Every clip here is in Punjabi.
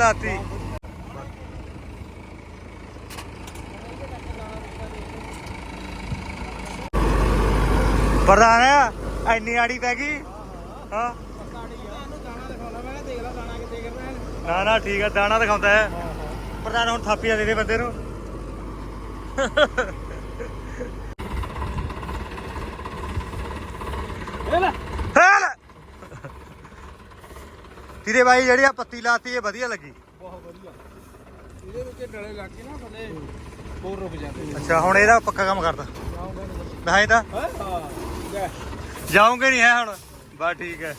ਲਾਤੀ। ਪ੍ਰਧਾਨ, ਐਨੀ ਆੜੀ ਪੈ ਗਈ। ਹਾਂ। ਨਾ ਨਾ, ਠੀਕ ਹੈ ਦਾਣਾ ਦਿਖਾਉਂਦਾ ਹੈ। ਪ੍ਰਧਾਨ, ਹੁਣ ਥਾਪੀਆਂ ਦੇ ਦੇ ਬੰਦੇ ਨੂੰ ਇਹ ਲੈ ਹੈਲ ਤੇਰੇ ਬਾਈ ਜਿਹੜੀ ਆ ਪੱਤੀ ਲਾਤੀ ਇਹ ਵਧੀਆ ਲੱਗੀ। ਬਹੁਤ ਵਧੀਆ। ਇਹਦੇ ਵਿੱਚ ਡਲੇ ਲੱਗ ਕੇ ਨਾ ਥੱਲੇ ਹੋਰ ਰੁਕ ਜਾਂਦੇ ਅੱਛਾ ਹੁਣ ਇਹਦਾ ਪੱਕਾ ਕੰਮ ਕਰਦਾ। ਜਾਉਂਗੇ ਨਹੀਂ ਤਾਂ ਹਾਂ? ਹਾਂ ਲੈ। ਜਾਉਂਗੇ ਨਹੀਂ ਹੈ ਹੁਣ। ਬਸ ਠੀਕ ਹੈ।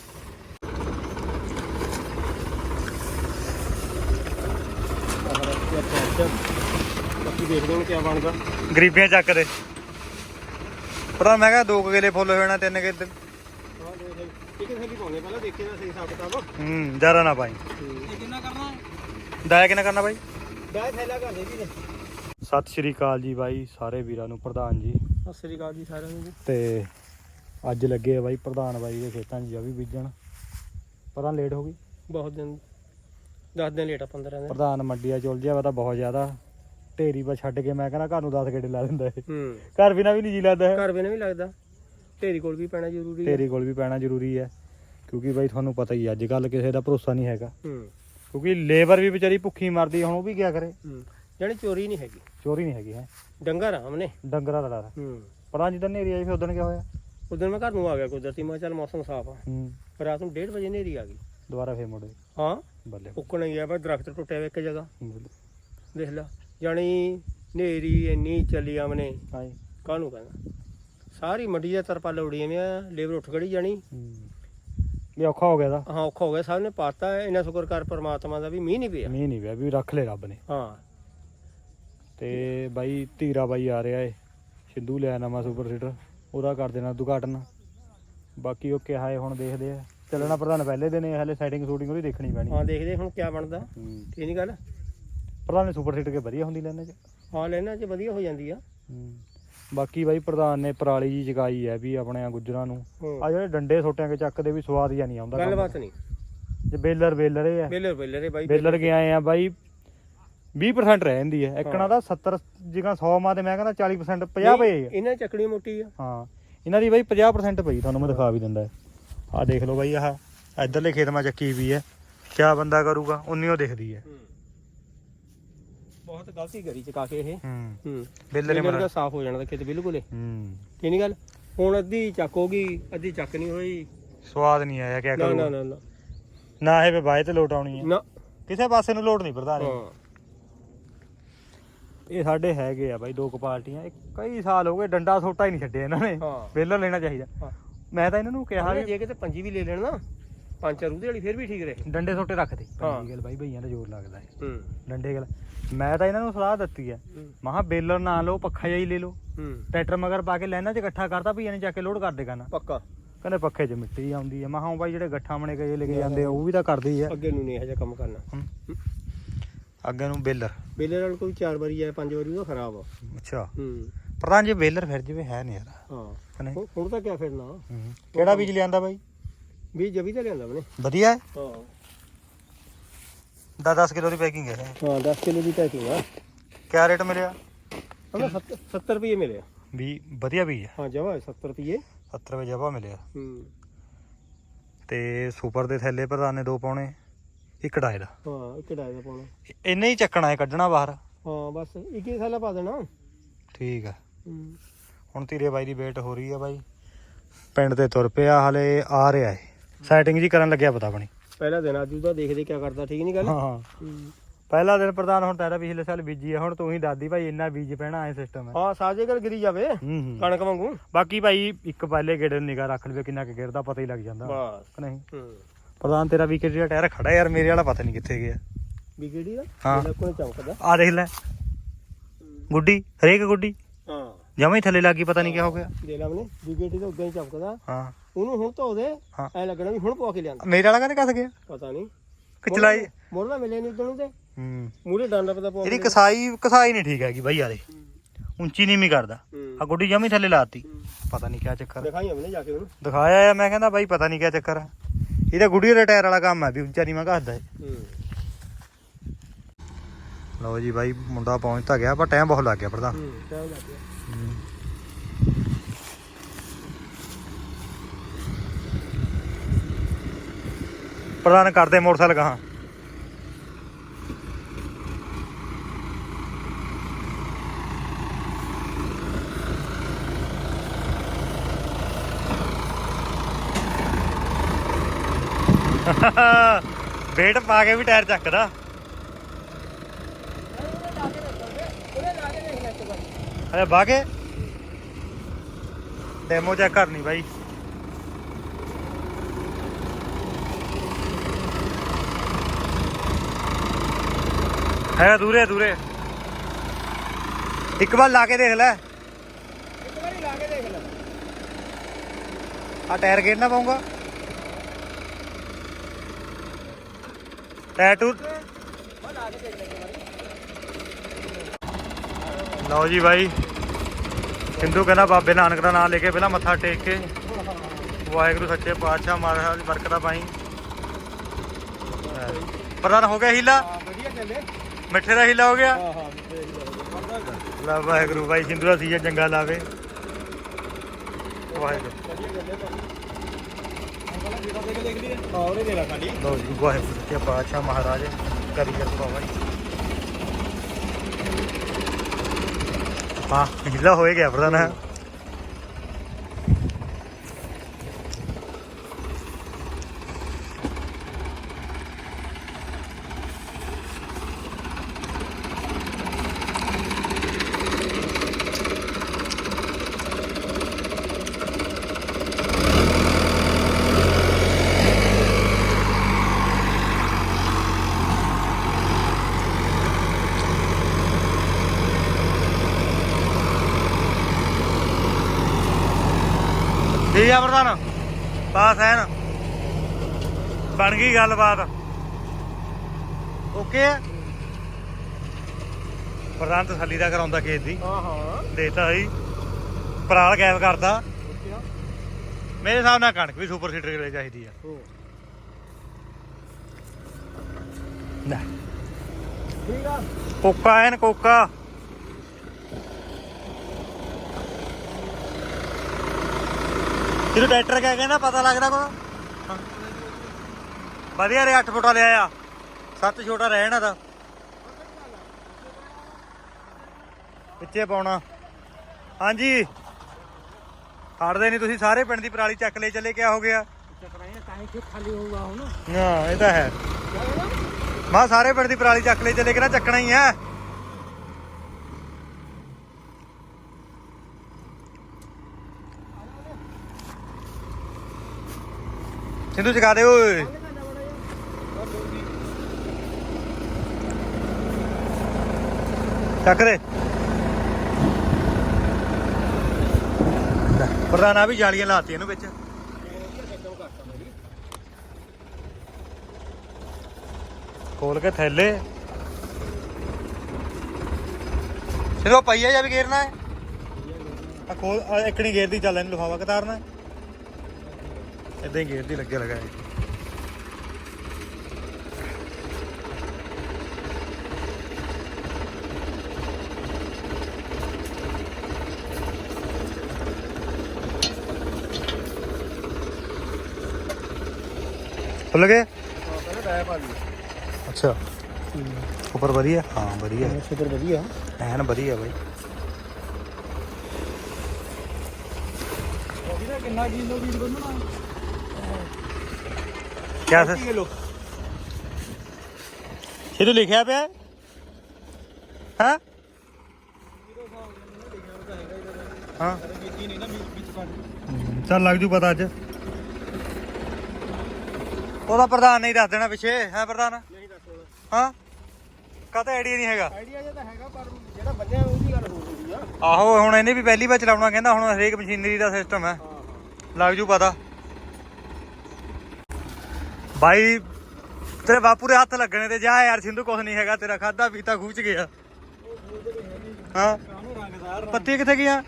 ਬਾਕੀ ਦੇਖਦੇ ਹਾਂ ਕੀ ਬਣਦਾ। ਗਰੀਬੀਆਂ ਚੱਕ ਦੇ ਪਤਾ ਮੈਂ ਕਿਹਾ ਦੋ ਕਿਲੇ ਫੁੱਲ ਹੋ ਜਾਣਾ ਤਿੰਨ ਕਿ ਹਾਂ ਦੇਖ ਲੈ ਕਿਹਦੇ ਥੱਲੇ ਪਾਉਣੇ ਪਹਿਲਾਂ ਦੇਖੇ ਤਾਂ ਸਹੀ ਹਿਸਾਬ ਕਿਤਾਬ ਹੂੰ ਜ਼ਿਆਦਾ ਨਾ ਪਾਈ। ਇਹ ਕਿੰਨਾ ਕਰਨਾ ਦਾਇਆ ਕਿੰਨਾ ਕਰਨਾ ਬਾਈ? ਡਾਇ ਥੈਲਾ ਕਰ ਦੇ ਵੀਰੇ। ਸਤਿ ਸ਼੍ਰੀ ਅਕਾਲ ਜੀ ਬਾਈ ਸਾਰੇ ਵੀਰਾਂ ਨੂੰ ਪ੍ਰਧਾਨ ਜੀ। ਸਤਿ ਸ੍ਰੀ ਅਕਾਲ ਜੀ ਸਾਰਿਆਂ ਨੂੰ ਜੀ। ਤੇ ਅੱਜ ਲੱਗੇ ਆ ਬਾਈ ਪ੍ਰਧਾਨ ਬਾਈ ਦੇ ਖੇਤਾਂ 'ਚ ਜਾ ਵੀ ਬੀਜਣ। ਪਰਾਂ ਲੇਟ ਹੋ ਗਈ? ਬਹੁਤ ਦਿਨ 10 ਦਿਨ ਲੇਟ ਆ 15 ਦਿਨ। ਪ੍ਰਧਾਨ ਮੰਡੀਆਂ ਚ ਉਲਝਿਆ ਵਾ ਤਾਂ ਬਹੁਤ ਜ਼ਿਆਦਾ। ਢੇਰੀ ਪਾ ਛੱਡ ਕੇ ਮੈਂ ਕਹਿੰਦਾ ਘਰ ਨੂੰ 10 ਗੇੜੇ ਲਾ ਦਿੰਦਾ ਇਹ। ਹੂੰ। ਘਰ ਬਿਨਾ ਵੀ ਨਹੀਂ ਜੀ ਲੱਗਦਾ ਇਹ। ਘਰ ਵੀ ਨਹੀਂ ਲੱਗਦਾ। ਢੇਰੀ ਕੋਲ ਵੀ ਪੈਣਾ ਜ਼ਰੂਰੀ ਹੈ। ਢੇਰੀ ਕੋਲ ਵੀ ਪੈਣਾ ਜ਼ਰੂਰੀ ਹੈ। ਕਿਉਂਕਿ ਬਾਈ ਤੁਹਾਨੂੰ ਪਤਾ ਹੀ ਅੱਜ ਕੱਲ ਕਿਸੇ ਦਾ ਭਰੋਸਾ ਨਹੀਂ ਹੈਗਾ। ਹੂੰ। ਕਿਉਂਕਿ ਲੇਬਰ ਵੀ ਵਿਚਾਰੀ ਭੁੱਖੀ ਮਰਦੀ ਹੁਣ ਉਹ ਵੀ ਕੀ ਕਰੇ? ਹੂੰ। ਜਾਣੀ ਚੋਰੀ ਨਹੀਂ ਹੈਗੀ। ਚੋਰੀ ਨਹੀਂ ਹੈਗੀ ਹੈ? ਡੰਗਰ ਆਮ ਨੇ ਡੰਗਰਾਂ ਦਾ ਡਰ ਹੈ। ਹੂੰ। ਪਰਾਂ ਜਿੱਦਾਂ ਨੇਰੀ ਆਈ ਫਿਰ ਉਦੋਂ ਕੀ ਹੋਇਆ? ਉਦੋਂ ਮੈਂ ਘਰ ਨੂੰ ਆ ਗਿਆ ਕੁਦਰਤੀ ਮੈਂ ਕਿਹਾ ਚੱਲ ਮੌਸਮ ਸਾਫ਼ ਆ। ਹੂੰ। ਰਾਤ ਨੂੰ 1:30 ਵਜੇ ਨੇਰੀ ਆ ਗਈ। ਦੁਬਾਰਾ ਫੇਰ ਮੁੜੇ। ਹਾਂ? ਬੱਲੇ ਉੱਕਣ ਗਿਆ ਬਾ ਦਰਖਤ ਟੁੱਟਿਆ ਵਾ ਇੱਕ ਜਗ੍ਹਾ। ਬੱਲੇ। ਦੇਖ ਲੈ ਜਾਣੀ ਨੇਰੀ ਇੰਨੀ ਚੱਲੀ ਆਮਨੇ ਹਾਂਜੀ ਕਾਹਨੂੰ ਕਹਿੰਦਾ? ਸਾਰੀ ਮੰਡੀ ਦਾ ਤਰਪਾ ਲੋੜੀ ਐਵੇਂ ਆ ਲੇਬਰ ਉੱਠ ਖੜੀ ਜਾਣੀ। ਵੀ ਔਖਾ ਹੋ ਗਿਆ ਦਾ ਹਾਂ ਔਖਾ ਹੋ ਗਿਆ ਸਭ ਨੇ ਪਾਤਾ ਇਹਨਾਂ ਸ਼ੁਕਰ ਕਰ ਪਰਮਾਤਮਾ ਦਾ ਵੀ ਮੀਂਹ ਨਹੀਂ ਪਿਆ। ਮੀਂਹ ਨਹੀਂ ਪਿਆ ਵੀ ਰੱਖ ਲੈ ਰੱਬ ਨੇ। ਹਾਂ। ਤੇ ਬਾਈ ਧੀਰਾ ਬਾਈ ਆ ਰਿਹਾ ਏ ਸਿੰਧੂ ਲਿਆ ਨਵਾਂ ਸੁਪਰ ਸੀਟਰ ਉਹਦਾ ਕਰ ਦੇਣਾ ਉਦਘਾਟਨ। ਬਾਕੀ ਉਹ ਕਿਹਾ ਏ ਹੁਣ ਦੇਖਦੇ ਆ। ਚੱਲਣਾ ਪ੍ਰਧਾਨ ਪਹਿਲੇ ਦਿਨ ਇਹ ਹਲੇ ਸੈਟਿੰਗ ਸ਼ੂਟਿੰਗ ਉਹਦੀ ਦੇਖਣੀ ਪੈਣੀ ਹਾਂ ਦੇਖਦੇ ਹੁਣ ਕੀ ਬਣਦਾ। ਇਹ ਨਹੀਂ ਗੱਲ। ਪ੍ਰਧਾਨ ਨੇ ਸੁਪਰ ਸੀਟਰ ਕੇ ਵਧੀਆ ਹੁੰਦੀ ਲੈਣੇ ਚ। ਹਾਂ ਲੈਣਾ ਚ ਵਧੀਆ ਹੋ ਜਾਂਦੀ ਆ। ਹੂੰ। ਬਾਕੀ ਬਾਈ ਪ੍ਰਧਾਨ ਨੇ ਪਰਾਲੀ ਜੀ ਜਗਾਈ ਹੈ ਵੀ ਆਪਣੇ ਆ ਗੁੱਜਰਾਂ ਨੂੰ। ਹੂੰ। ਆ ਜਿਹੜੇ ਡੰਡੇ ਸੋਟਿਆਂ ਕੇ ਚੱਕਦੇ ਵੀ ਸਵਾਦ ਜਾਂ ਨਹੀਂ ਆਉਂਦਾ ਕੰਮ। ਗੱਲਬਾਤ ਨਹੀਂ। ਜੇ ਬੇਲਰ ਬੇਲਰ ਇਹ ਹੈ ਬੇਲਰ ਬੇਲਰ ਬਾਈ ਬੇਲਰ ਕੇ ਆਏ ਆ ਬਾਈ 20% ਰਹਿ ਜਾਂਦੀ ਹੈ। ਇੱਕਣਾ ਦਾ 70 ਜਿਗਾ 100 ਮਾ ਤੇ ਮੈਂ ਕਹਿੰਦਾ 40% 50 ਪਏ ਆ। ਇਹਨਾਂ ਦੀ ਚੱਕਣੀ ਮੋਟੀ ਆ। ਹਾਂ ਇਹਨਾਂ ਦੀ ਬਾਈ 50% ਪਈ ਤੁਹਾਨੂੰ ਮੈਂ ਦਿਖਾ ਵੀ ਦਿੰਦਾ। ਆਹ ਦੇਖ ਲਓ ਬਾਈ ਆਹ ਇਧਰਲੇ ਖੇਤ ਮਾ ਚੱਕੀ ਵੀ ਹੈ। ਕਿਆ ਬੰਦਾ ਕਰੂਗਾ ਉਨੀ ਉਹ ਦਿਖਦੀ ਹੈ। ਬਹੁਤ ਗਲਤੀ ਕਰੀ ਚਕਾ ਕੇ ਇਹ। ਹੂੰ। ਬੇਲਰ ਦਾ ਮਰ ਸਾਫ਼ ਹੋ ਜਾਣਾ ਤਾਂ ਖੇਤ ਬਿਲਕੁਲ ਹੀ। ਹੂੰ। ਕੀ ਨਹੀਂ ਗੱਲ? ਹੁਣ ਅੱਧੀ ਚੱਕ ਹੋ ਗਈ ਅੱਧੀ ਚੱਕ ਨਹੀਂ ਹੋਈ। ਸਵਾਦ ਨਹੀਂ ਆਇਆ ਕਿਆ ਨਾ ਨਾ ਨਾ ਨਾ। ਨਾ ਇਹ ਵੀ ਬਾਈ ਤੇ ਲੋਟ ਆਉਣੀ ਹੈ। ਨਾ। ਕਿਸੇ ਪਾਸੇ ਨੂੰ ਲੋਟ ਨਹੀਂ ਪ੍ਰਧਾਨ ਇਹ। ਸਾਡੇ ਹੈਗੇ ਆ ਬਾਈ ਦੋ ਕੁ ਪਾਰਟੀਆਂ। ਇਹ ਕਈ ਸਾਲ ਹੋ ਗਏ ਡੰਡਾ ਸੋਟਾ ਹੀ ਨਹੀਂ ਛੱਡਿਆ ਇਹਨਾਂ ਨੇ। ਬੇਲਰ ਲੈਣਾ ਚਾਹੀਦਾ। ਮੈਂ ਤਾਂ ਇਹਨਾਂ ਨੂੰ ਕਿਹਾ ਜੇ ਕਿਤੇ ਪੰਜੀ ਵੀ ਲੈ ਲੈਣ ਨਾ ਪੰਜ ਚਾਰ ਉਹਦੇ ਵਾਲੀ ਫਿਰ ਵੀ ਠੀਕ ਰਹੇ। ਡੰਡੇ ਸੋਟੇ ਰੱਖ ਦੇ ਹਾਂ। ਗੱਲ ਬਾਈ ਭਈਆਂ ਦਾ ਜ਼ੋਰ ਲੱਗਦਾ ਹੈ। ਹੂੰ। ਡੰਡੇ ਗੱਲ। ਮੈਂ ਤਾਂ ਇਹਨਾਂ ਨੂੰ ਸਲਾਹ ਦਿੱਤੀ ਹੈ। ਹੂੰ। ਮਹਾ ਬੇਲਰ ਨਾ ਲਓ ਪੱਖਾ ਜਿਹਾ ਹੀ ਲੈ ਲਓ। ਹੂੰ। ਟਰੈਕਟਰ ਮਗਰ ਪਾ ਕੇ ਲੈਣਾ ਚ ਇਕੱਠਾ ਕਰਤਾ ਭਈਆਂ ਨੇ ਜਾ ਕੇ ਲੋਡ ਕਰ ਦੇ ਕਰਨਾ ਪੱਕਾ। ਕਹਿੰਦੇ ਪੱਖੇ 'ਚ ਮਿੱਟੀ ਆਉਂਦੀ ਹੈ। ਮਹਾ ਉਹ ਬਾਈ ਜਿਹੜੇ ਗੱਠਾਂ ਬਣੇ ਕੇ ਲੈ ਕੇ ਜਾਂਦੇ ਆ ਉਹ ਵੀ ਤਾਂ ਕਰਦੇ ਹੀ। ਆ ਅੱਗੇ ਨੂੰ ਨਹੀਂ ਇਹੋ ਜਿਹਾ ਕੰਮ ਕਰਨਾ। ਹਮ। ਅੱਗੇ ਨੂੰ ਬੇਲਰ। ਬੇਲਰ ਵਾਲ ਕੋਈ ਚਾਰ ਵਾਰੀ ਆਇਆ ਪੰਜ ਵਾਰੀ ਉਹ ਖਰਾਬ ਆ। ਅੱਛਾ। ਹੂੰ। ਪ੍ਰਧਾਨ ਜੀ ਬੇਲਰ ਫਿਰ ਜਿਵੇਂ ਹੈ ਨਹੀਂ ਯਾਰ। ਹਾਂ। ਹੁਣ- ਹੁਣ ਤਾਂ ਕਿਆ ਫਿਰਨਾ ਹਮ। ਕਿਹੜਾ ਬੀਜ ਲਿਆਂਦਾ ਬਾਈ? ਵੀ ਜਵੀ ਤਾਂ ਲਿਆਂਦਾ ਬਨੇ ਵਧੀਆ ਹੈ? ਹਾਂ। 10 10 ਕਿਲੋ ਦੀ ਪੈਕਿੰਗ ਹੈ ਹਾਂ 10 ਕਿਲੋ ਦੀ ਪੈਕਿੰਗ ਆ। ਕਿਆ ਰੇਟ ਮਿਲਿਆ? ਹਮੇ 70 ਰੁਪਏ ਮਿਲੇ ਵੀ ਵਧੀਆ ਬੀਜ ਹੈ। ਹਾਂ ਜਵਾ 70 ਰੁਪਏ। 70 ਵਜੇ ਜਵਾ ਮਿਲਿਆ। ਹੂੰ। ਤੇ ਸੁਪਰ ਦੇ ਥੈਲੇ ਪ੍ਰਧਾਨ ਨੇ ਦੋ ਪਾਉਣੇ ਇੱਕ ਦਾ। ਹਾਂ ਇੱਕ ਡਾਇ ਦਾ ਪਾਉਣਾ। ਇੰਨੇ ਹੀ ਚੱਕਣਾ ਹੈ ਕੱਢਣਾ ਬਾਹਰ। ਹਾਂ ਬਸ ਇੱਕ ਹੀ ਸਾਲਾ ਪਾ ਦੇਣਾ। ਠੀਕ ਹੈ। ਹੂੰ। ਹੁਣ ਤੀਰੇ ਬਾਈ ਦੀ ਵੇਟ ਹੋ ਰਹੀ ਹੈ ਬਾਈ। ਪਿੰਡ ਤੇ ਤੁਰ ਪਿਆ ਹਲੇ ਆ ਰਿਹਾ ਏ ਸੈਟਿੰਗ ਜੀ ਕਰਨ ਲੱਗਿਆ ਪਤਾ ਆਪਣੀ। ਪਹਿਲਾ ਦਿਨ ਅੱਜ ਉਹਦਾ ਦੇਖਦੇ ਕਿਆ ਕਰਦਾ ਠੀਕ ਨਹੀਂ ਗੱਲ? ਹਾਂ ਹਾਂ। ਹੂੰ। ਪਹਿਲਾ ਦਿਨ ਪ੍ਰਧਾਨ ਹੁਣ ਤੇਰਾ ਪਿਛਲੇ ਸਾਲ ਬੀਜੀ ਹੈ ਹੁਣ ਤੂੰ ਹੀ ਦਾਦੀ ਭਾਈ ਇੰਨਾ ਬੀਜ ਪੈਣਾ ਐ ਸਿਸਟਮ ਹੈ ਹਾਂ ਸਾਜੇ ਕਰ ਗਿਰੀ ਜਾਵੇ ਹੂੰ ਹੂੰ। ਕਣਕ ਵਾਂਗੂ। ਬਾਕੀ ਭਾਈ ਇੱਕ ਪਹਿਲੇ ਗੇੜੇ ਨੂੰ ਨਿਗਾਹ ਰੱਖ ਲਵੇ ਕਿੰਨਾ ਕਿ ਗਿਰਦਾ ਪਤਾ ਹੀ ਲੱਗ ਜਾਂਦਾ। ਬਸ। ਕਿ ਨਹੀਂ? ਹੂੰ। ਪ੍ਰਧਾਨ ਤੇਰਾ ਵਿਕਟ ਜਿਹੜਾ ਟਾਇਰ ਖੜਾ ਯਾਰ ਮੇਰੇ ਵਾਲਾ ਪਤਾ ਨਹੀਂ ਕਿੱਥੇ ਗਿਆ। ਵਿਗੜੀ ਦਾ ਹਾਂ। ਜਿਹੜਾ ਕੋਈ ਚਮਕਦਾ। ਆ ਦੇਖ ਲੈ। ਗੁੱਡੀ ਹਰੇਕ ਗੁੱਡੀ। ਹਾਂ। ਜਮਾਂ ਹੀ ਥੱਲੇ ਲੱਗੀ ਪਤਾ ਨਹੀਂ ਕਿਆ ਹੋ ਗਿਆ। ਦੇ ਲਾ ਮਨੇ ਵਿਗੜੀ ਤਾਂ ਉਦਾਂ ਹੀ ਚਮਕਦਾ। ਹਾਂ। ਉਹਨੂੰ ਹੁਣ ਧੋ ਦੇ ਹਾਂ। ਐ ਲੱਗਣਾ ਵੀ ਹੁਣ ਪਵਾ ਕੇ ਲਿਆਂਦਾ। ਮੇਰੇ ਵਾਲਾ ਕਹਿੰਦੇ ਕੱਸ ਗਿਆ? ਪਤਾ ਨਹੀਂ। ਕਿ ਚਲਾਈ? ਮੋਰਲਾ ਮਿਲੇ ਨਹੀਂ ਉਦੋਂ ਤੇ। ਹੂੰ। ਮੂਰੇ ਡੰਡਾ ਪਤਾ ਪਵਾ ਇਹਦੀ ਕਸਾਈ ਕਸਾਈ ਨਹੀਂ ਠੀਕ ਹੈਗੀ ਬਾਈ ਯਾਰੇ। ਉੱਚੀ ਨੀਵੀਂ ਕਰਦਾ। ਆ ਗੁੱਡੀ ਜਮੀ ਥੱਲੇ ਲਾਤੀ। ਪਤਾ ਨਹੀਂ ਕਿਆ ਚੱਕਰ। ਦਿਖਾਈ ਹਮਨੇ ਜਾ ਕੇ ਉਹਨੂੰ। ਦਿਖਾਇਆ ਆ ਮੈਂ ਕਹਿੰਦਾ ਬਾਈ ਪਤਾ ਨਹੀਂ ਕਿਆ ਚੱਕਰ ਆ। ਇਹਦਾ ਗੁੱਡੀ ਦੇ ਟਾਇਰ ਵਾਲਾ ਕੰਮ ਹੈ ਵੀ ਉੱਚਾ ਨਹੀਂ ਮੈਂ ਘਸਦਾ ਹੂੰ। ਲਓ ਜੀ ਬਾਈ ਮੁੰਡਾ ਪਹੁੰਚ ਤਾਂ ਗਿਆ ਪਰ ਟਾਈਮ ਬਹੁਤ ਲੱਗ ਗਿਆ ਪ੍ਰਧਾਨ ਹੂੰ ਟਾਈਮ ਲੱਗ ਗਿਆ। ਪ੍ਰਦਾਨ ਕਰਦੇ ਮੋਟਰਸਾਈਕਲ ਕਹਾਂ ਵੇਟ ਪਾ ਕੇ ਵੀ ਟਾਇਰ ਚੱਕਦਾ। ਅਰੇ ਬਾਗੇ ਡੈਮੋ ਚੈੱਕ ਕਰਨੀ ਬਾਈ। ਹੈ ਦੂਰੇ ਦੂਰੇ। ਇੱਕ ਵਾਰ ਲਾ ਕੇ ਦੇਖ ਲੈ। ਇੱਕ ਵਾਰੀ ਲਾ ਕੇ ਦੇਖ ਲੈ। ਆ ਟਾਇਰ ਗੇੜਨਾ ਪਾਉਂਗਾ ਟਾਇਰ ਟੂ ਮੈਂ ਲਾ ਕੇ ਦੇਖ ਲੈ ਇੱਕ ਵਾਰੀ ਲਓ ਜੀ ਬਾਈ। ਹਿੰਦੂ ਕਹਿੰਦਾ ਬਾਬੇ ਨਾਨਕ ਦਾ ਨਾਮ ਲੈ ਕੇ ਪਹਿਲਾਂ ਮੱਥਾ ਟੇਕ ਕੇ। ਵਾਹਿਗੁਰੂ ਸੱਚੇ ਪਾਤਸ਼ਾਹ ਮਹਾਰਾਜ ਦੀ ਬਰਕਤਾਂ ਪਾਈ। ਪ੍ਰਧਾਨ ਹੋ ਗਿਆ ਹੀਲਾ। ਵਧੀਆ ਚੱਲੇ। ਮਿੱਠੇ ਦਾ ਹੀਲਾ ਹੋ ਗਿਆ। ਹਾਂ ਹਾਂ ਦੇਖ ਲੈ ਲਾ ਵਾਹਿਗੁਰੂ ਬਾਈ ਸਿੰਧੂ ਦਾ ਸੀਜ਼ਨ ਚੰਗਾ ਲਾਵੇ। ਵਾਹਿਗੁਰੂ। ਵਧੀਆ ਚੱਲੇ ਤਾਂ ਅੰਕਲ ਜਿਹੜਾ ਦੇਖ ਦੇਖ ਲਈ ਹਾਂ। ਉਹਨੇ ਦੇ ਲਾ ਖਾਲੀ ਲਓ ਜੀ ਵਾਹਿਗੁਰੂ ਸੱਚੇ ਪਾਤਸ਼ਾਹ ਮਹਾਰਾਜ। ਕਰੀ ਕਿਰਪਾ ਬਾਈ। ਹਾਂ ਹੀਲਾ ਹੋਏ ਗਿਆ ਪ੍ਰਧਾਨ। ਆ ਪ੍ਰਧਾਨ। ਪਾਸ ਹੈ ਨਾ ਬਣ ਗਈ ਗੱਲਬਾਤ। ਓਕੇ ਆ? ਪ੍ਰਧਾਨ ਤਸੱਲੀ ਦਾ ਕਰਾਉਂਦਾ ਖੇਤ ਦੀ। ਹਾਂ ਹਾਂ। ਦੇਤਾ ਸੀ। ਪਰਾਲ ਗੈਪ ਕਰਦਾ ਮੇਰੇ ਹਿਸਾਬ ਨਾਲ ਕਣਕ ਵੀ ਸੁਪਰ ਸੀਡਰ ਲਈ ਚਾਹੀਦੀ ਆ। ਲੈ। ਠੀਕ ਆ। ਕੋਕਾ ਐਨ ਕੋਕਾ। ਤੈਨੂੰ ਟਰੈਕਟਰ ਕਹਿ ਕਹਿੰਦਾ ਪਤਾ ਲੱਗਦਾ ਕੋ ਵਧੀਆ ਰੇ 8 ਫੁੱਟਾ ਲਿਆ ਆ 7 ਛੋਟਾ ਰਹਿਣਾ ਦਾ ਪਿੱਛੇ ਪਾਉਣਾ। ਹਾਂਜੀ। ਹੜਦੇ ਨਹੀਂ ਤੁਸੀਂ, ਸਾਰੇ ਪਿੰਡ ਦੀ ਪਰਾਲੀ ਚੱਕ ਲੈ ਚੱਲੇ, ਕਿਆ ਹੋ ਗਿਆ? ਚੱਕਰਾਈ ਇਹ ਤਾਂ ਹੈ। ਮਾ ਸਾਰੇ ਪਿੰਡ ਦੀ ਪਰਾਲੀ ਚੱਕ ਲੈ ਚੱਲੇ ਕਿ ਨਾ, ਚੱਕਣਾ ਹੀ ਹੈ। ਸਿੰਧੂ ਚਕਾ ਦੇ, ਓਏ। ਚੱਕ ਦੇ। ਪ੍ਰਧਾਨ ਆ ਵੀ ਜਾਲੀਆਂ ਲਾਤੀਆਂ ਇਹਨੂੰ ਵਿੱਚ। ਖੋਲ ਕੇ ਥੈਲੇ। ਸਿਰੋਂ ਪਈਆ ਜਾਂ ਵੀ ਗੇਰਨਾ ਹੈ। ਆ ਖੋਲ ਇੱਕ ਨਹੀਂ ਗੇਰਦੀ, ਚੱਲ ਇਹਨੂੰ ਲਿਫਾਵਾ ਕਤਾਰਨਾ ਇਦਾਂ ਹੀ ਗੇਰਦੀ ਲੱਗੇ ਲਗਾ ਹੈ ਖੁੱਲ ਗਏ ਪਹਿਲਾਂ ਡਾਇਆ ਪਾ ਲਈ ਅੱਛਾ। ਉੱਪਰ ਵਧੀਆ? ਹਾਂ, ਵਧੀਆ। ਸੁਪਰ ਵਧੀਆ ਐਨ ਵਧੀਆ ਬਾਈ ਉਹਦਾ ਕਿੰਨਾ ਕਿਲੋ ਵੀਰ ਬੰਨਣਾ ਕਿਆ ਸਰ ਕਿਲੋ ਇਹਨੂੰ ਲਿਖਿਆ ਪਿਆ ਹਾਂ? ਹਾਂ? ਚੱਲ ਲੱਗ ਜੂ ਪਤਾ ਅੱਜ। ਉਹਦਾ ਪ੍ਰਧਾਨ ਨਹੀਂ ਦੱਸ ਦੇਣਾ ਪਿੱਛੇ ਹੈ ਪ੍ਰਧਾਨ? ਨਹੀਂ ਦੱਸ ਹੁਣ ਹਾਂ? ਕਹਤਾ ਆਈਡੀਆ ਨਹੀਂ ਹੈਗਾ? ਆਈਡੀਆ ਜਿਹਾ ਤਾਂ ਹੈਗਾ ਪਰ ਜਿਹੜਾ ਬੰਨਿਆ ਉਹਦੀ ਗੱਲ ਹੋ ਗਈ ਆ। ਆਹੋ ਹੁਣ ਇਹਨੇ ਵੀ ਪਹਿਲੀ ਵਾਰ ਚਲਾਉਣਾ ਕਹਿੰਦਾ ਹੁਣ ਹਰੇਕ ਮਸ਼ੀਨਰੀ ਦਾ ਸਿਸਟਮ ਹੈ ਹਾਂ। ਲੱਗ ਜੂ ਪਤਾ। ਭਾਈ ਤੇਰੇ ਬਾਪੂ ਦੇ ਹੱਥ ਲੱਗਣੇ ਤੇ ਜਾ ਯਾਰ ਸਿੰਧੂ ਕੁਛ ਨਹੀਂ ਹੈਗਾ ਤੇਰਾ ਖਾਦਾ ਪੀਤਾ ਖੂਚ ਗਿਆ। ਹਾਂ? ਪੱਤੀ ਕਿੱਥੇ ਗਿਆ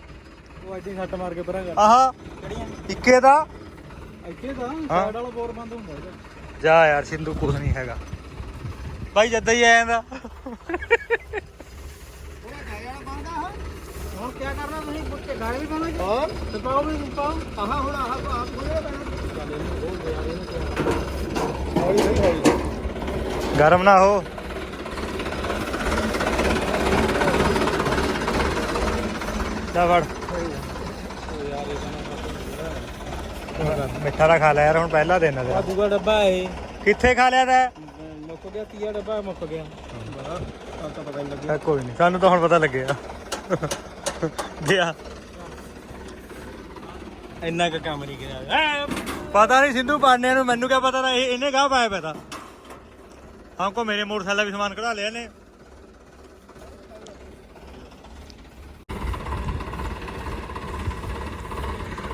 ਉਹ ਐਡੀ ਸੱਟ ਮਾਰ ਕੇ ਪਰਾਂ ਕਰ। ਆਹਾ ਕਿਹੜੀਆਂ? ਇੱਕੇ ਦਾ ਤਾਂ ਹਾਂ। ਸਾਈਡ ਵਾਲਾ ਬੋਰ ਬੰਦ ਹੁੰਦਾ ਜਾ ਯਾਰ ਸਿੰਧੂ ਕੁਝ ਨਹੀਂ ਹੈਗਾ। ਬਾਈ ਜੱਦਾ ਹੀ ਆ ਜਾਂਦਾ। ਉਹਦਾ ਗਾਇ ਵਾਲਾ ਬੰਦਾ ਹਾਂ। ਹੁਣ ਕੀ ਕਰਨਾ ਤੁਸੀਂ? ਪੁੱਛ ਗਾਇ ਵੀ ਪਾਵਾਂਗੇ ਹਾਂ ਤੇ ਪਾਓ ਵੀ ਪਾਓ। ਆਹਾ ਹੁਣ ਆਹਾ ਆਪ ਖੋਲੇ ਪੈਣਾ। ਚੱਲ ਇਹਨੂੰ ਖੋਲ ਦੇ ਯਾਰ ਇਹਨੂੰ ਗਰਮ ਨਾ ਹੋ। ਜਾ ਵੜ। ਇਹ ਮਿੱਠਾ ਦਾ ਖਾ ਲਿਆ ਯਾਰ ਹੁਣ ਪਹਿਲਾ ਦਿਨ ਆ ਤੇਰਾ। ਦੂਗਾ ਡੱਬਾ ਹੈ ਕਿੱਥੇ ਖਾ ਲਿਆ ਤੈਂ? ਮੁੱਕ ਗਿਆ ਤੀਆ ਡੱਬਾ ਮੁੱਕ ਗਿਆ। ਬੜਾ ਤਾਂ ਤਾਂ ਪਤਾ ਨਹੀਂ ਲੱਗਿਆ ਚੱਲ ਕੋਈ ਨਹੀਂ ਸਾਨੂੰ ਤਾਂ ਹੁਣ ਪਤਾ ਲੱਗਿਆ ਗਿਆ। ਇੰਨਾ ਕੁ ਕੰਮ ਨਹੀਂ ਕਰਿਆ। ਪਤਾ ਨਹੀਂ ਸਿੰਧੂ ਪਾਣਿਆਂ ਨੂੰ ਮੈਨੂੰ ਕਿਆ ਪਤਾ ਨਾ ਇਹ ਇਹਨੇ ਗਾਹ ਪਾਇਆ ਪਤਾ ਹਮਕੋ ਮੇਰੇ ਮੋਟਰਸਾਈਕਲ ਦਾ ਵੀ ਸਮਾਨ ਕਢਾ ਲਿਆ ਨੇ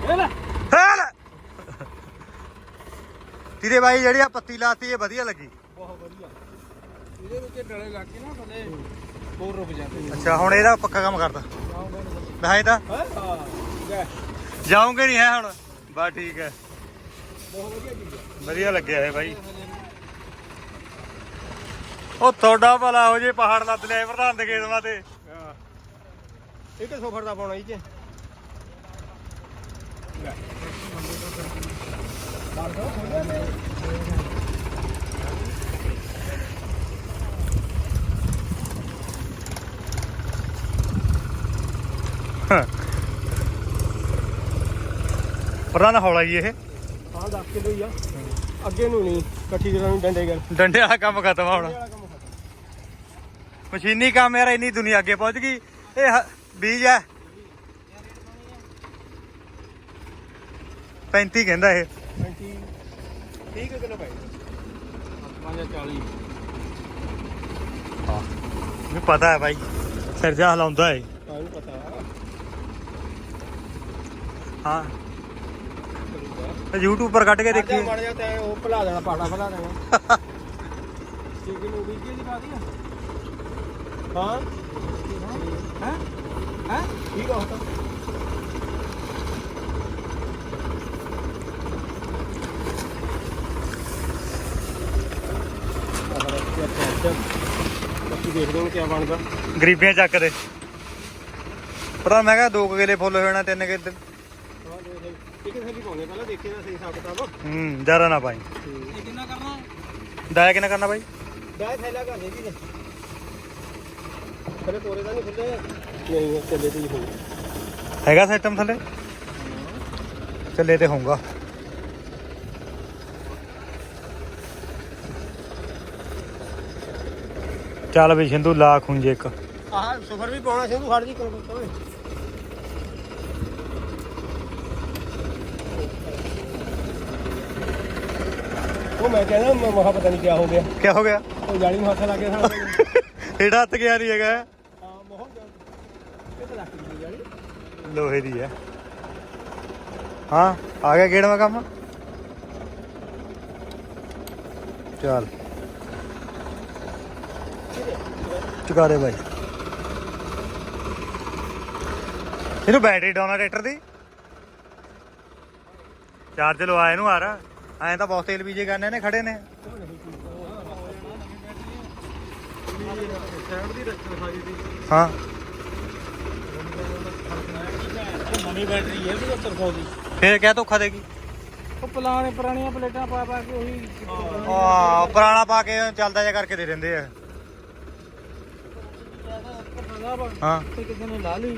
ਇਹ ਲੈ ਹੈਲ ਤੇਰੇ ਬਾਈ ਜਿਹੜੀ ਆ ਪੱਤੀ ਲਾਤੀ ਇਹ ਵਧੀਆ ਲੱਗੀ। ਬਹੁਤ ਵਧੀਆ। ਇਹਦੇ ਵਿੱਚ ਡਲੇ ਲੱਗ ਕੇ ਨਾ ਥੱਲੇ ਹੋਰ ਰੁਕ ਜਾਂਦੇ ਅੱਛਾ ਹੁਣ ਇਹਦਾ ਪੱਕਾ ਕੰਮ ਕਰਦਾ। ਤਾਂ ਹਾਂ ਜਾਉਂਗੇ ਨਹੀਂ ਹੈ ਹੁਣ। ਬਸ ਠੀਕ ਹੈ। ਵਧੀਆ ਹੈ ਲੱਗਿਆ ਇਹ ਬਾਈ। ਉਹ ਤੁਹਾਡਾ ਭਲਾ ਹੋ ਜੇ ਪਹਾੜ ਲੱਦ ਲਿਆ ਪ੍ਰਧਾਨ ਦੇ ਕੇਸਵਾ ਤੇ ਹਾਂ। ਇਹ ਕਿ ਸੋਫਰ ਦਾ ਪਾਉਣਾ ਇਹ ਚ ਪ੍ਰਧਾਨ ਹੌਲਾ ਹੀ ਇਹ। ਹਾਂ 10 ਕਿਲੋ ਹੀ ਆ। ਅੱਗੇ ਨੂੰ ਨਹੀਂ ਇਕੱਠੀ ਜਗ੍ਹਾ ਨੂੰ ਡੰਡੇ ਗਏ। ਡੰਡੇ ਵਾਲਾ ਕੰਮ ਖਤਮ ਆ ਹੁਣ। ਵਾਲਾ ਕੰਮ ਖਤਮ। ਮਸ਼ੀਨੀ ਕੰਮ ਯਾਰ ਇੰਨੀ ਦੁਨੀਆ ਅੱਗੇ ਪਹੁੰਚ ਗਈ। ਇਹ ਹ- ਬੀਜ ਹੈ 35 ਕਹਿੰਦਾ ਇਹ। 20 30 ਕਿਲੋ ਪੈ 40 ਹਾਂ। ਮੈਨੂੰ ਪਤਾ ਹੈ ਬਾਈ। ਸਿਰ ਜਾ ਹਲਾਉਂਦਾ ਹੈ ਨੂੰ ਪਤਾ। ਹਾਂ। YouTube ਪਰ ਕੱਢ ਕੇ ਦੇਖੀ। ਮੜ ਜਾ ਤੇ ਉਹ ਭੁਲਾ ਦੇਣਾ ਪਾੜਾ ਭੁਲਾ ਦੇਣਾ। ਠੀਕ ਨੂੰ ਵੀ ਕੀ ਦਿਖਾ ਦਿਆ ਹਾਂ। ਹੈ? ਹੈ? ਠੀਕ ਆ ਹੁਣ ਬਾਕੀ ਦੇਖਦੇ ਹਾਂ ਕੀ ਬਣਦਾ। ਗਰੀਬੀਆਂ ਚੱਕਦੇ। ਪਤਾ ਮੈਂ ਕਿਹਾ 2 ਕਿਲੇ ਫੁੱਲ ਹੋ ਜਾਣਾ ਤਿੰਨ ਕਿਲੇ ਹਾਂ ਦੇਖ ਇਹ ਕਿਥੇ ਵੀ ਪਾਉਂਦੇ ਪਹਿਲਾਂ ਦੇਖੇ ਨਾ ਸਹੀ ਹਿਸਾਬ ਕਿਤਾਬ ਹੂੰ ਜ਼ਿਆਦਾ ਨਾ ਪਾਈ। ਇਹ ਕਿੰਨਾ ਕਰਨਾ? ਡਾਇਆ ਕਿੰਨਾ ਕਰਨਾ ਬਾਈ? ਡਾਇ ਥੈਲਾ ਕਰ ਦੇ ਜੀ ਪਹਿਲੇ ਤੋਰੇ ਤਾਂ ਨਹੀਂ ਖੁੱਲੇ ਨਹੀਂ ਉਹ ਚੱਲੇ ਤੇ ਹੀ ਹੋਊ। ਹੈਗਾ ਸਿਸਟਮ ਥੱਲੇ? ਚੱਲੇ ਤੇ ਹੋਊਗਾ। ਚੱਲ ਵੀ ਸਿੰਧੂ ਲਾ ਖੁੰਝੇ ਇੱਕ। ਆਹ ਸਫਰ ਵੀ ਪਾਉਣਾ ਸੀ ਤੂੰ ਖੜ ਜੀ ਕਰੋ ਓਏ ਉਹ ਮੈਂ ਕਹਿੰਦਾ ਮੈਂ ਮਹਾ ਪਤਾ ਨਹੀਂ ਕੀ ਹੋ ਗਿਆ। ਕੀ ਹੋ ਗਿਆ? ਉਹ ਜਾਲੀ ਨੂੰ ਹੱਥ ਲੱਗ ਗਿਆ ਸਾਡਾ ਇਹਦਾ ਹੱਥ ਗਿਆ ਨਹੀਂ ਹੈਗਾ? ਹਾਂ ਮੋਹਨ ਇਹ ਤਾਂ ਲੱਗ ਗਈ ਜਾਲੀ। ਲੋਹੇ ਦੀ ਹੈ। ਹਾਂ ਆ ਗਿਆ ਗੇੜ ਮਾ ਕੰਮ। ਚੱਲ। ਚੁਕਾ ਦੇ ਬਾਈ। ਇਹਨੂੰ ਬੈਟਰੀ ਡਾਉਣਾ ਟਰੈਕਟਰ ਦੀ। ਚਾਰਜ ਲਵਾ ਇਹਨੂੰ ਆ ਰਾ ਐਂ ਤਾਂ ਬਹੁਤ ਤੇਲ ਬੀਜੇ ਕਰਨੇ ਨੇ ਖੜੇ ਨੇ। ਸਾਈਡ ਦੀ ਰੱਖੋ ਸਾਰੀ ਦੀ ਹਾਂ ਨਵੀਂ ਬੈਟਰੀ ਹੈ 7500 ਦੀ ਫੇਰ ਕਿਆ ਧੋਖਾ ਦੇਗੀ ਉਹ ਪੁਰਾਣੇ ਪੁਰਾਣੀਆਂ ਪਲੇਟਾਂ ਪਾ ਪਾ ਕੇ ਉਹੀ ਆ ਪੁਰਾਣਾ ਪਾ ਕੇ ਚੱਲਦਾ ਜਿਹਾ ਕਰਕੇ ਦੇ ਦਿੰਦੇ ਆ। ਹਾਂ। ਤੇ ਕਿਸੇ ਨੇ ਲਾ ਲਈ।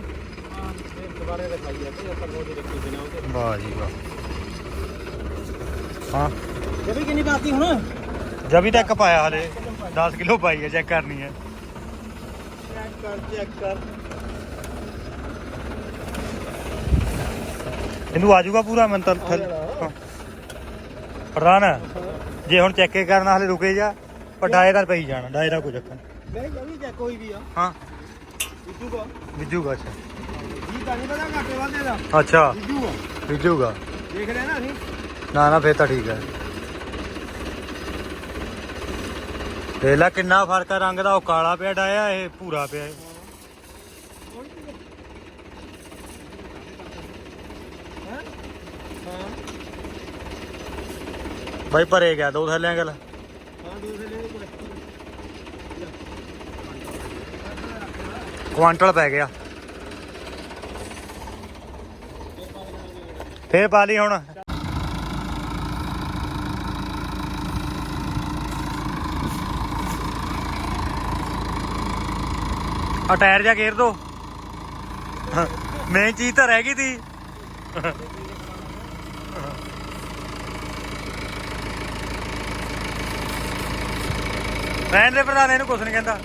ਹਾਂ ਫਿਰ ਦੁਬਾਰੇ ਰਖਾਈ ਆ ਤੇ 7500 ਦੀ ਰੱਖੀ ਬਿਨਾ ਉਹਦੇ। ਵਾਹ ਜੀ ਵਾਹ। ਹਾਂ। ਇਹ ਵੀ ਕਿੰਨੀ ਪਾਤੀ ਹੁਣ? ਜਬੀ ਤੱਕ ਪਾਇਆ ਹਲੇ। 10 ਕਿਲੋ ਪਾਈ ਹੈ ਚੈੱਕ ਕਰਨੀ ਹੈ ਚੈੱਕ ਕਰ ਚੈੱਕ ਕਰ। ਇਹਨੂੰ ਆ ਜਾਊਗਾ ਪੂਰਾ ਮੈਂ ਤਾਂ ਆ ਜਾਣਾ। ਪ੍ਰਧਾਨ ਜੇ ਹੁਣ ਚੈੱਕ ਕਰਨਾ ਹਲੇ ਰੁਕੇ ਜਾ ਪਰ ਦਾ ਪਈ ਜਾਣਾ ਡਾਏ ਦਾ ਕੋਈ ਚੱਕਰ ਨਹੀਂ। ਜਮੀ ਚੈੱਕ ਹੋਈ ਵੀ ਆ। ਹਾਂ। ਵਿਜੂਗਾ। ਵਿਜੂਗਾ ਅੱਛਾ। ਜੀ ਤਾਂ ਨਹੀਂ ਪਤਾ ਘਾਟੇ ਵਾਲੇ ਦਾ ਅੱਛਾ। ਵਿਜੂਗਾ। ਵਿਜੂਗਾ। ਦੇਖ ਨਾ ਅਸੀਂ। ਨਾ ਨਾ, ਫੇਰ ਤਾਂ ਠੀਕ ਹੈ। ਦੇਖ ਕਿੰਨਾ ਫ਼ਰਕ ਆ, ਰੰਗ ਦਾ ਉਹ ਕਾਲਾ ਪਿਆ ਡਾਇਆ ਇਹ ਭੂਰਾ ਪਿਆ। ਇਹ। ਹਾਂ ਬਾਈ ਭਰੇ ਗਿਆ, ਦੋ ਥੈਲਿਆਂ ਗੱਲ। ਕੁਆਂਟਲ ਪੈ ਗਿਆ। ਫੇਰ ਪਾ ਲਈ ਹੁਣ। ਆ ਟਾਇਰ ਜਾ ਗੇਰ ਦੋ ਮੇਨ ਚੀਜ਼ ਤਾਂ ਰਹਿ ਗਈ ਤੀ। ਰਹਿਣ ਦੇ ਪ੍ਰਧਾਨ, ਇਹਨੂੰ ਕੁਛ ਨਹੀਂ ਕਹਿੰਦਾ।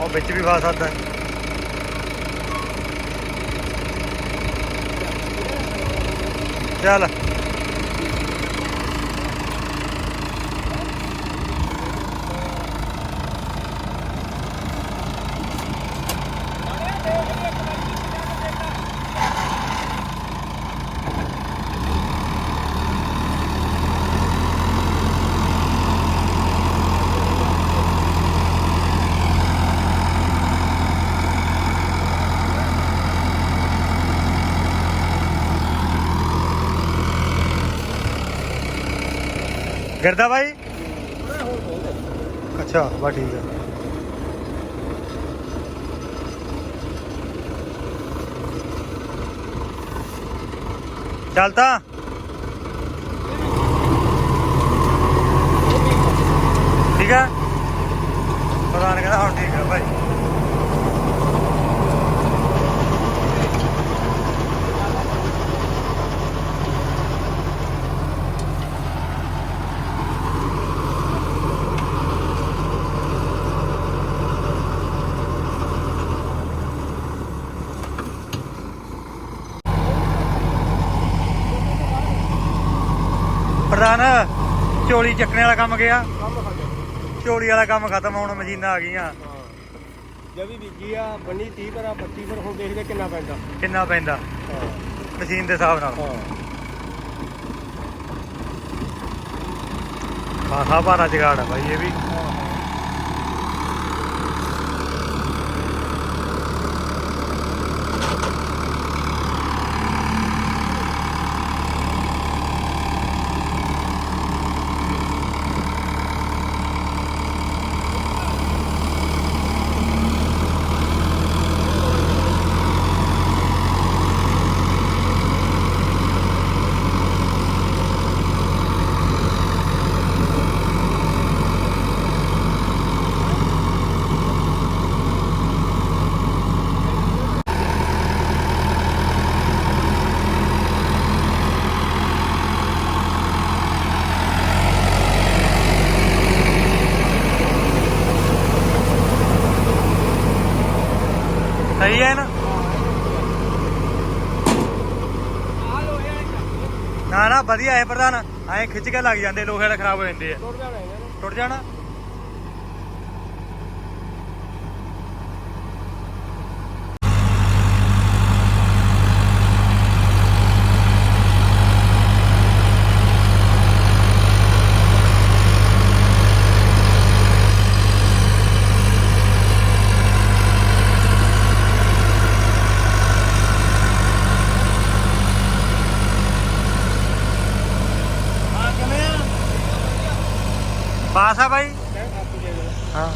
ਉਹ ਵਿੱਚ ਵੀ ਫਸ ਸਕਦਾ। ਚੱਲ। ਗਿਰਦਾ ਬਾਈ? ਅੱਛਾ ਬਾ ਠੀਕ ਹੈ ਚੱਲ ਤਾਂ। ਠੀਕ ਹੈ ਪ੍ਰਧਾਨ ਕਹਿੰਦਾ ਹੁਣ ਠੀਕ ਹੈ ਭਾਈ ਪ੍ਰਧਾਨ ਝੋਲੀ ਚੱਕਣੇ ਵਾਲਾ ਕੰਮ ਗਿਆ। ਕੰਮ ਝੋਲੀ ਵਾਲਾ ਕੰਮ ਖਤਮ ਹੁਣ ਮਸ਼ੀਨਾਂ ਆ ਗਈਆਂ। ਹਾਂ। ਜਦ ਵੀ ਬੀਜੀ ਆ ਬੰਨੀ 30 ਪਰ ਆ 25 ਪਰ ਹੁਣ ਦੇਖਦੇ ਕਿੰਨਾ ਪੈਂਦਾ। ਕਿੰਨਾ ਪੈਂਦਾ। ਹਾਂ। ਮਸ਼ੀਨ ਦੇ ਹਿਸਾਬ ਨਾਲ। ਹਾਂ। ਖਾਸਾ ਭਾਰਾ ਜਗਾੜ ਆ ਬਾਈ ਇਹ ਵੀ। ਸਹੀ ਹੈ ਨਾ ਨਾ ਨਾ ਵਧੀਆ ਹੈ ਪ੍ਰਧਾਨ। ਐਂ ਖਿੱਚ ਕੇ ਲੱਗ ਜਾਂਦੇ ਲੋਹੇ ਵਾਲੇ ਖਰਾਬ ਹੋ ਜਾਂਦੇ ਆ। ਟੁੱਟ ਜਾਣਾ। ਪਾਸ ਆ ਬਾਈ? ਹਾਂ।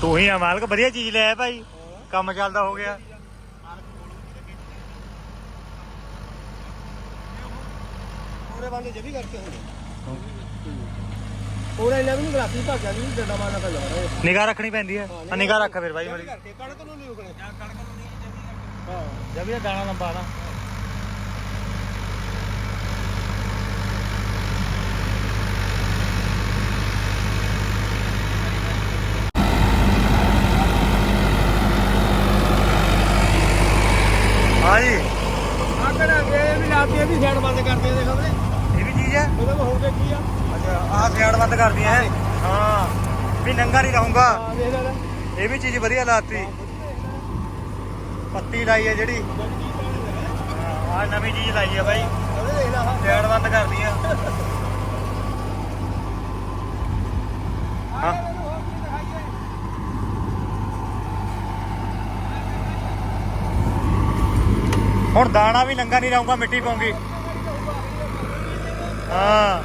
ਤੂੰ ਹੀ ਆ ਮਾਲਕ ਵਧੀਆ ਚੀਜ਼ ਲੈ ਭਾਈ। ਕੰਮ ਚੱਲਦਾ ਹੋ ਗਿਆ। ਪੂਰੇ ਬੰਦੇ ਜਦੀ ਕਰਕੇ ਹੁੰਦੇ। ਪੂਰਾ ਇਹਨਾਂ ਵੀ ਨਹੀਂ ਗਲਾਸੀ ਭੱਜ ਜਾਂਦੀ ਡੰਡਾ ਮਾਰਨਾ ਪੈਂਦਾ ਮਾੜਾ ਨਿਗਾਹ ਰੱਖਣੀ ਪੈਂਦੀ ਹੈ ਆ ਨਿਗਾਹ ਰੱਖ ਫਿਰ ਬਾਈ। ਮੇਰੀ ਕਣਕ ਨੂੰ ਨਹੀਂ ਕਣਕ ਨੂੰ ਨਹੀਂ ਜਦੀ ਹਾਂ ਜਬ ਇਹ ਦਾਣਾ ਲੰਬਾ ਨਾ। ਪਸੰਦ ਕਰਦੀਆਂ ਹੈ ਹਾਂ ਵੀ ਨੰਗਾ ਨਹੀਂ ਰਹੂੰਗਾ। ਇਹ ਵੀ ਚੀਜ਼ ਵਧੀਆ ਲਾਤੀ। ਪੱਤੀ ਲਾਈ ਹੈ ਜਿਹੜੀ। ਆ ਨਵੀਂ ਚੀਜ਼ ਲਾਈ ਹੈ ਬਾਈ। ਟੈੜ ਬੰਦ ਕਰਦੀ ਆ। ਹੁਣ ਦਾਣਾ ਵੀ ਨੰਗਾ ਨਹੀਂ ਰਹੂਗਾ ਮਿੱਟੀ ਪਾਉਂਗੀ। ਹਾਂ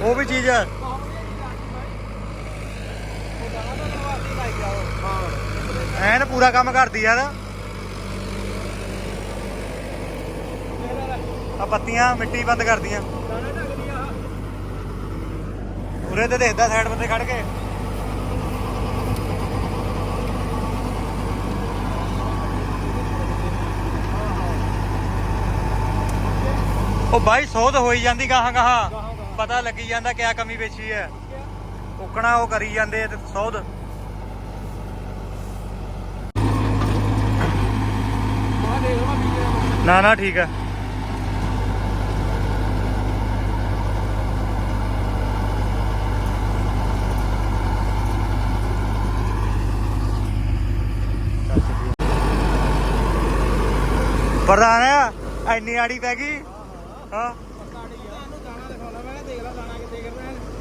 ਉਹ ਵੀ ਚੀਜ਼ ਐਨ ਪੂਰਾ ਕੰਮ ਕਰਦੀ ਯਾਰ। ਆ ਪੱਤੀਆਂ ਮਿੱਟੀ ਬੰਦ ਕਰਦੀਆਂ। ਉਰੇ ਤੇ ਦੇਖਦਾ ਸਾਈਡ ਬੰਦੇ ਖੜ ਕੇ। ਉਹ ਬਾਈ ਸੋਧ ਹੋਈ ਜਾਂਦੀ ਗਾਹਾਂ ਗਾਹਾਂ। ਪਤਾ ਲੱਗੀ ਜਾਂਦਾ ਕਿਆ ਕਮੀ ਵੇਚੀ ਹੈ। ਉਕਣਾ ਉਹ ਕਰੀ ਜਾਂਦੇ ਤੇ ਸੋਧ। ਨਾ ਨਾ, ਠੀਕ ਹੈ ਪ੍ਰਧਾਨ ਆ ਇੰਨੀ ਆੜੀ ਪੈ ਗਈ। ਹਾਂ।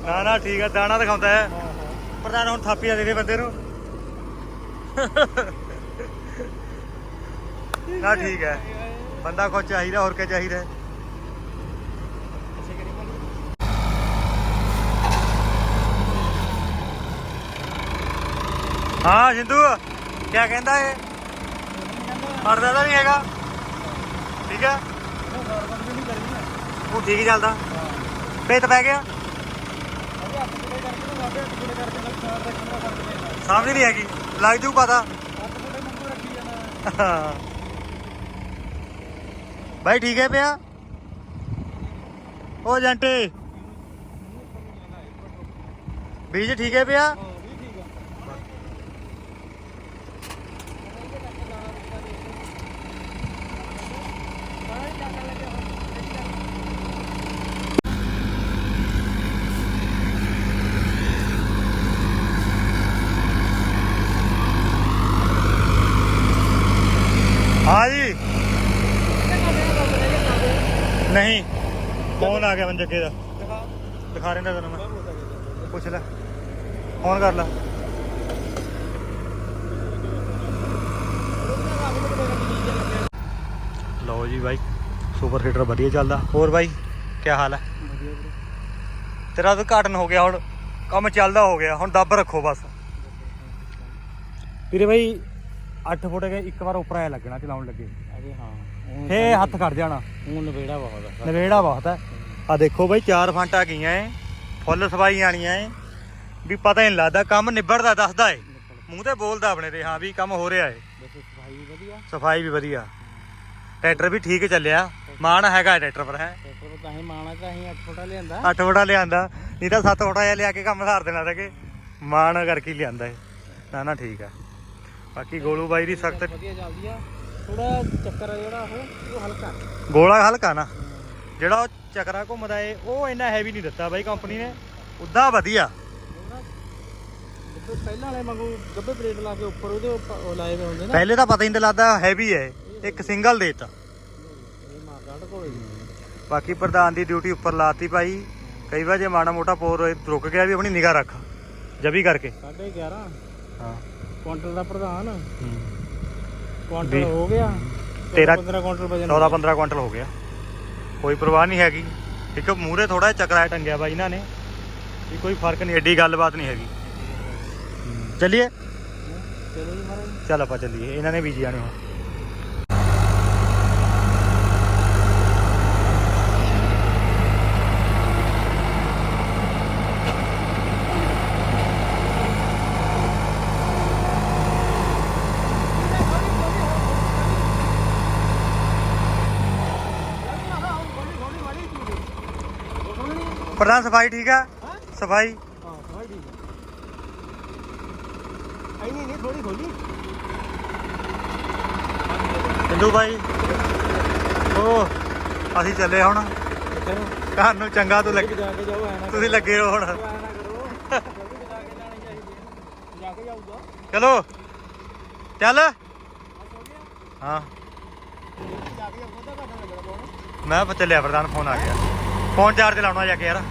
ਨਾ ਨਾ, ਠੀਕ ਹੈ ਦਾਣਾ ਦਿਖਾਉਂਦਾ ਹੈ। ਪ੍ਰਧਾਨ, ਹੁਣ ਥਾਪੀਆਂ ਦੇ ਦੇ ਬੰਦੇ ਨੂੰ। ਨਾ, ਠੀਕ ਹੈ ਬੰਦਾ ਕੋ ਚਾਹੀਦਾ, ਹੋਰ ਕੀ ਚਾਹੀਦਾ? ਹਾਂ ਜਿੰਦੂ ਕੀ ਕਹਿੰਦਾ ਇਹ? ਮਰਦਾ ਤਾਂ ਨਹੀਂ ਹੈਗਾ। ਠੀਕ ਹੈ? ਉਹ ਠੀਕ ਹੀ ਚੱਲਦਾ। ਪੇਤ ਪੈ ਗਿਆ। ਸਮਝ ਨਹੀਂ ਹੈਗੀ। ਲੱਗ ਜੂ ਪਤਾ। ਬਾਈ ਠੀਕ ਹੈ ਪਿਆ? ਉਹ ਜੰਟੇ। ਬੀਜ ਠੀਕ ਹੈ ਪਿਆ ਹਾਂ ਜੀ ਨਹੀਂ ਫੋਨ ਆ ਗਿਆ ਬੰਜੱਕੇ ਦਾ। ਦਿਖਾ ਰਿਹਾ ਤੈਨੂੰ ਮੈਂ। ਪੁੱਛ ਲੈ। ਫੋਨ ਕਰ ਲੈ। ਲਓ ਜੀ ਬਾਈ ਸੁਪਰ ਹੀਟਰ ਵਧੀਆ ਚੱਲਦਾ। ਹੋਰ ਬਾਈ ਕੀ ਹਾਲ ਹੈ? ਤੇਰਾ ਉਦਘਾਟਨ ਹੋ ਗਿਆ ਹੁਣ। ਕੰਮ ਚੱਲਦਾ ਹੋ ਗਿਆ। ਹੁਣ ਦੱਬ ਰੱਖੋ ਬਸ। ਵੀਰੇ ਬਾਈ 8 ਫੁੱਟ ਕੇ ਇੱਕ ਵਾਰ ਉੱਪਰ ਆਇਆ ਲੱਗਣਾ ਚਲਾਉਣ ਲੱਗੇ। ਅਰੇ ਹਾਂ ਫੇ ਹੱਥ ਕੱਢ ਜਾਣਾ। ਹੁਣ ਨਵੇੜਾ ਬਹੁਤ ਆ। ਨਵੇੜਾ ਬਹੁਤ ਹੈ। ਆ ਦੇਖੋ ਬਾਈ ਚਾਰ ਫਾਂਟਾ ਗਈਆਂ ਏ ਫੁੱਲ ਸਫ਼ਾਈ ਆਣੀਆਂ ਏ। ਵੀ ਪਤਾ ਹੀ ਨਹੀਂ ਲੱਗਦਾ ਕੰਮ ਨਿਬੜਦਾ ਦੱਸਦਾ ਏ। ਮੂੰਹ ਤੇ ਬੋਲਦਾ ਆਪਣੇ ਤੇ ਹਾਂ ਵੀ ਕੰਮ ਹੋ ਰਿਹਾ ਏ। ਸਫ਼ਾਈ ਵੀ ਵਧੀਆ। ਸਫ਼ਾਈ ਵੀ ਵਧੀਆ। ਟਰੈਕਟਰ ਵੀ ਠੀਕ ਚੱਲਿਆ। ਮਾਣ ਹੈਗਾ ਟਰੈਕਟਰ ਪਰ ਹੈ। ਟਰੈਕਟਰ ਤਾਂ ਹੀ ਮਾਣਾ ਤਾਂ ਹੀ 8 ਫੁੱਟਾ ਲਿਆਂਦਾ। 8 ਵੜਾ ਲਿਆਂਦਾ। ਨਹੀਂ ਤਾਂ 7 ਵੜਾ ਜਿਹਾ ਲਿਆ ਕੇ ਕੰਮ ਸਾਰ ਦੇਣਾ ਰਗੇ ਮਾਣ ਕਰਕੇ ਲਿਆਂਦਾ ਏ। ਨਾ ਨਾ ਠੀਕ ਆ। ਬਾਕੀ ਗੋਲੂ ਬਾਈ ਦੀ ਸਖਤ ਵਧੀਆ ਚੱਲਦੀ ਆ। ਥੋੜਾ ਚੱਕਰ ਆ ਜਿਹੜਾ ਉਹ ਉਹ ਹਲਕਾ। ਗੋਲਾ ਹਲਕਾ ਨਾ। ਜਿਹੜਾ ਚੱਕਰਾ ਘੁੰਮਦਾ ਏ ਉਹ ਇੰਨਾ ਹੈਵੀ ਨਹੀਂ ਦਿੱਤਾ ਬਾਈ ਕੰਪਨੀ ਨੇ। ਉਦਾਂ ਵਧੀਆ। ਪਹਿਲਾਂ ਵਾਲੇ ਵਾਂਗੂ ਗੱਬੇ ਪਲੇਟ ਲਾ ਕੇ ਉੱਪਰ ਉਹਦੇ ਉੱਪਰ ਉਹ ਲਾਏ ਹੋਏ ਹੁੰਦੇ ਨਾ। ਪਹਿਲੇ ਤਾਂ ਪਤਾ ਹੀ ਨਹੀਂ ਲੱਗਦਾ ਹੈਵੀ ਹੈ ਇੱਕ ਸਿੰਗਲ ਦੇਤਾ। ਇਹ ਮਾਂ ਕੋਲੇ ਬਾਕੀ ਪ੍ਰਧਾਨ ਦੀ ਡਿਊਟੀ ਉੱਪਰ ਲਾਤੀ ਭਾਈ। ਕਈ ਵਾਰ ਜੇ ਮਾੜਾ ਮੋਟਾ ਪੋਰ ਰੁਕ ਗਿਆ ਵੀ ਆਪਣੀ ਨਿਗਾਹ ਰੱਖ ਜਬੀ ਕਰਕੇ। 11.5 ਹਾਂ। ਕੁਆਂਟਲ ਦਾ ਪ੍ਰਧਾਨ। ਕੁਆਂਟਲ ਹੋ ਗਿਆ। ਤੇਰਾਂ- 15 ਕੁਆਂਟਲ ਵਜਨ 14 15 ਕੁਇੰਟਲ ਹੋ ਗਿਆ। ਕੋਈ ਪਰਵਾਹ ਨਹੀਂ ਹੈਗੀ। ਇੱਕ ਮੂਰੇ ਥੋੜਾ ਜਿਹਾ ਚੱਕਰਾ ਟੰਗਿਆ ਬਾਈ ਇਹਨਾਂ ਨੇ ਵੀ ਕੋਈ ਫ਼ਰਕ ਨਹੀਂ ਐਡੀ ਗੱਲਬਾਤ ਨਹੀਂ ਹੈਗੀ। ਚੱਲੀਏ? ਚਲੋ ਜੀ ਮਹਾਰਾਜ। ਚੱਲ ਆਪਾਂ ਚੱਲੀਏ ਇਹਨਾਂ ਨੇ ਬੀਜੀ ਜਾਣੇ ਹੁਣ। ਪ੍ਰਧਾਨ ਸਫ਼ਾਈ ਠੀਕ ਆ? ਸਫ਼ਾਈ? ਹਾਂ ਥੋੜੀ ਠੀਕ ਹੈ ਨਹੀਂ ਨਹੀਂ ਥੋੜੀ ਖੋਲੀ। ਸਿੰਧੂ ਭਾਈ ਉਹ ਅਸੀਂ ਚੱਲੇ ਹੁਣ। ਘਰ ਨੂੰ ਚੰਗਾ ਤੂੰ ਲੱਗ ਤੁਸੀਂ ਲੱਗੇ ਹੋ ਹੁਣ ਚਲੋ। ਚੱਲ। ਹਾਂ। ਮੈਂ ਚੱਲਿਆ ਪ੍ਰਧਾਨ ਫੋਨ ਆ ਗਿਆ। ਫੋਨ ਚਾਰਜ ਲਾਉਣਾ ਜਾ ਕੇ ਯਾਰ।